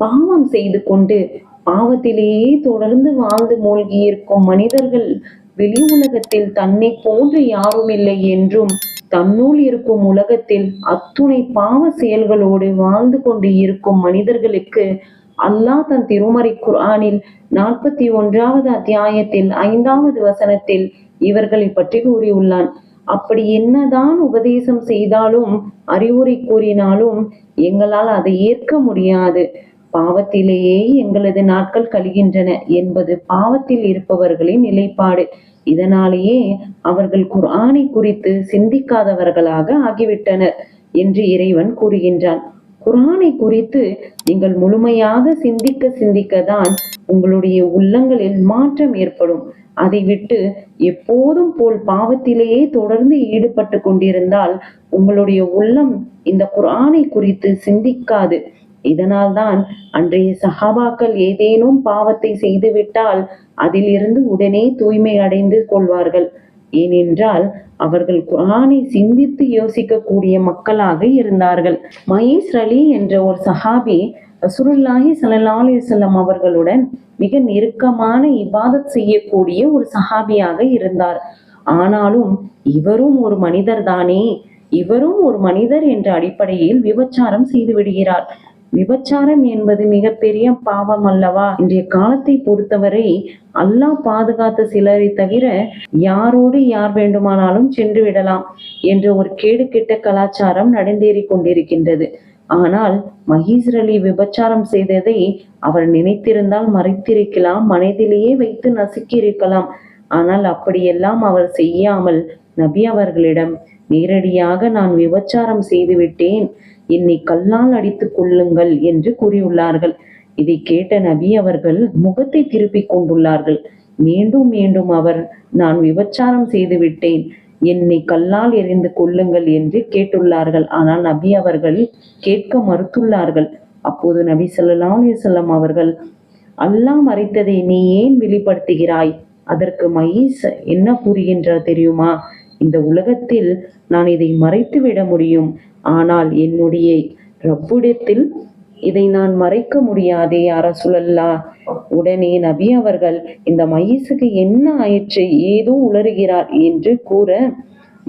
பாவம் செய்து கொண்டு பாவத்திலேயே தொடர்ந்து வாழ்ந்து மூழ்கி இருக்கும் மனிதர்கள் வெளி உலகத்தில் தன்னை போன்று யாரும் இல்லை என்றும் தன்னுள் இருக்கும் உலகத்தில் அத்துணை பாவ செயல்களோடு வாழ்ந்து கொண்டு இருக்கும் மனிதர்களுக்கு அல்லாஹ் தன் திருமறை குர்ஆனில் நாற்பத்தி ஒன்றாவது அத்தியாயத்தில் ஐந்தாவது வசனத்தில் இவர்களை பற்றி கூறியுள்ளான். அப்படி என்னதான் உபதேசம் செய்தாலும் அறிவுரை கூறினாலும் எங்களால் அதை ஏற்க முடியாது. பாவத்திலேயே எங்களது நாட்கள் கழிகின்றன என்பது பாவத்தில் இருப்பவர்களின் நிலைப்பாடு. இதனாலேயே அவர்கள் குர்ஆனை குறித்து சிந்திக்காதவர்களாக ஆகிவிட்டனர் என்று இறைவன் கூறுகின்றான். குர்ஆனை குறித்து நீங்கள் முழுமையாக சிந்திக்க சிந்திக்கதான் உங்களுடைய உள்ளங்களில் மாற்றம் ஏற்படும். அதை விட்டு எப்போதும் போல் பாவத்திலேயே தொடர்ந்து ஈடுபட்டு கொண்டிருந்தால் உங்களுடைய உள்ளம் இந்த குர்ஆனை குறித்து சிந்திக்காது. இதனால்தான் அன்றைய சஹாபாக்கள் ஏதேனும் பாவத்தை செய்துவிட்டால் அதிலிருந்து உடனே தூய்மை அடைந்து கொள்வார்கள். ஏனென்றால் அவர்கள் குரானை சிந்தித்து யோசிக்கக்கூடிய மக்களாக இருந்தார்கள். மயீஸ் அலி என்ற ஒரு சஹாபி ரசூலுல்லாஹி ஸல்லல்லாஹு செல்லம் அவர்களுடன் மிக நெருக்கமான இபாதத் செய்யக்கூடிய ஒரு சஹாபியாக இருந்தார். ஆனாலும் இவரும் ஒரு மனிதர் தானே இவரும் ஒரு மனிதர் என்ற அடிப்படையில் விபச்சாரம் செய்து விடுகிறார். விபச்சாரம் என்பது மிகப்பெரிய பாவம் அல்லவா இன்றைய காலத்தை பொறுத்தவரை அல்லாஹ் பாதுகாத்த சிலரை தவிர யாரோடு யார் வேண்டுமானாலும் சென்று விடலாம் என்ற ஒரு கேடு கெட்ட கலாச்சாரம் நடந்தேறி கொண்டிருக்கின்றது. ஆனால் மஹீஸ் அலி விபச்சாரம் செய்ததை அவர் நினைத்திருந்தால் மறைத்திருக்கலாம் மனதிலேயே வைத்து நசுக்கி இருக்கலாம் ஆனால் அப்படியெல்லாம் அவர் செய்யாமல் நபி அவர்களிடம் நேரடியாக நான் விபச்சாரம் செய்து விட்டேன். என்னை கல்லால் அடித்துக் கொள்ளுங்கள் என்று கூறியுள்ளார்கள். இதை கேட்ட நபி அவர்கள் முகத்தை திருப்பிக் கொண்டுள்ளார்கள். மீண்டும் மீண்டும் அவர் நான் விபச்சாரம் செய்துவிட்டேன் என்னை கல்லால் எறிந்து கொள்ளுங்கள் என்று கேட்டுள்ளார்கள். ஆனால் நபி அவர்கள் கேட்க மறுத்துள்ளார்கள். அப்போது நபி சொல்லலாம் அலைஹி அவர்கள் அல்லாஹ் மறைத்ததை நீ ஏன் வெளிப்படுத்துகிறாய்? அதற்கு மயீஸ் என்ன கூறுகின்றார் தெரியுமா? இந்த உலகத்தில் நான் இதை மறைத்து விட முடியும். ஆனால் என்னுடைய ரப்புடத்தில் இதை நான் மறைக்க முடியாதே அரசுலல்லா. உடனே நபி அவர்கள் இந்த மயிசுக்கு என்ன ஆயிற்று? ஏதோ உளறுகிறார் என்று கூற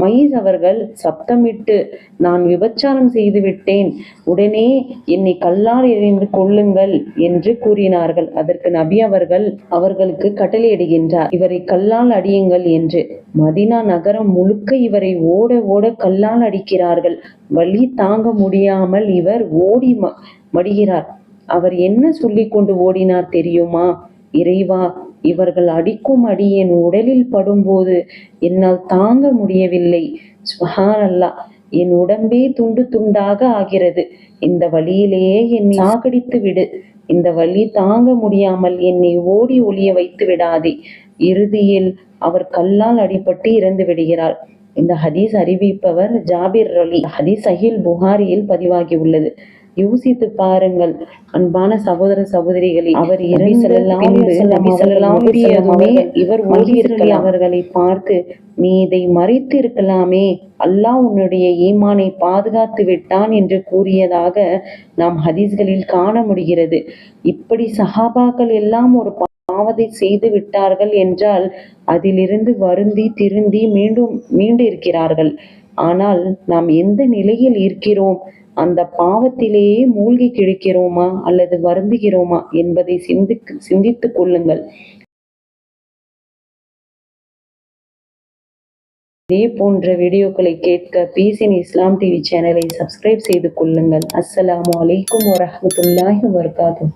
மயீஸ் அவர்கள் சப்தமிட்டு நான் விபச்சாரம் செய்து விட்டேன் உடனே என்னை கல்லால் எறிந்து கொள்ளுங்கள் என்று கூறினார்கள். அதற்கு நபி அவர்கள் அவர்களுக்கு கட்டளையிடுகின்றார். இவரை கல்லால் அடியுங்கள் என்று. மதினா நகரம் முழுக்க இவரை ஓட ஓட கல்லால் அடிக்கிறார்கள். வழி தாங்க முடியாமல் இவர் ஓடி ம- மடிகிறார். அவர் என்ன சொல்லிக் கொண்டு ஓடினார் தெரியுமா? இறைவா இவர்கள் அடிக்கும் அடி என் உடலில் படும்போது என்னால் தாங்க முடியவில்லை. சுபஹான் அல்லாஹ் என் உடம்பே துண்டு துண்டாக ஆகிறது. இந்த வழியிலேயே என்னை சாகடித்து விடு. இந்த வழி தாங்க முடியாமல் என்னை ஓடி ஒளிய வைத்து விடாதே. இறுதியில் அவர் கல்லால் அடிபட்டு இறந்து விடுகிறார். இந்த ஹதீஸ் அறிவிப்பவர் ஜாபிர் அலி. ஹதீஸ் அஹில் புகாரியில் பதிவாகி உள்ளது யோசித்து பாருங்கள். அன்பான சகோதர சகோதரிகளே அவர் இறந்த பின்பு நபி ஸல்லல்லாஹு அலைஹி வஸல்லம் அவர்கள் இவர் ஓடியிருக்கலாம் அவர்களை பார்த்து நீ இதை மறைத்து இருக்கலாமே. அல்லாஹ் உன்னுடைய ஈமானை பாதுகாத்து விட்டான் என்று கூறியதாக நாம் ஹதீஸ்களில் காண முடிகிறது. இப்படி சஹாபாக்கள் எல்லாம் ஒரு பாவத்தை செய்து விட்டார்கள் என்றால் அதிலிருந்து வருந்தி திருந்தி மீண்டும் மீண்டு இருக்கிறார்கள் ஆனால் நாம் எந்த நிலையில் இருக்கிறோம்? அந்த பாவத்திலேயே மூழ்கி கிழிக்கிறோமா அல்லது வருந்துகிறோமா என்பதை சிந்திக்கு சிந்தித்துக் கொள்ளுங்கள். இதே போன்ற வீடியோக்களை கேட்க பீசின் இஸ்லாம் டிவி சேனலை சப்ஸ்கிரைப் செய்து கொள்ளுங்கள். அஸ்ஸலாமு அலைக்கும் வரஹ்மத்துல்லாஹி வர்காதும்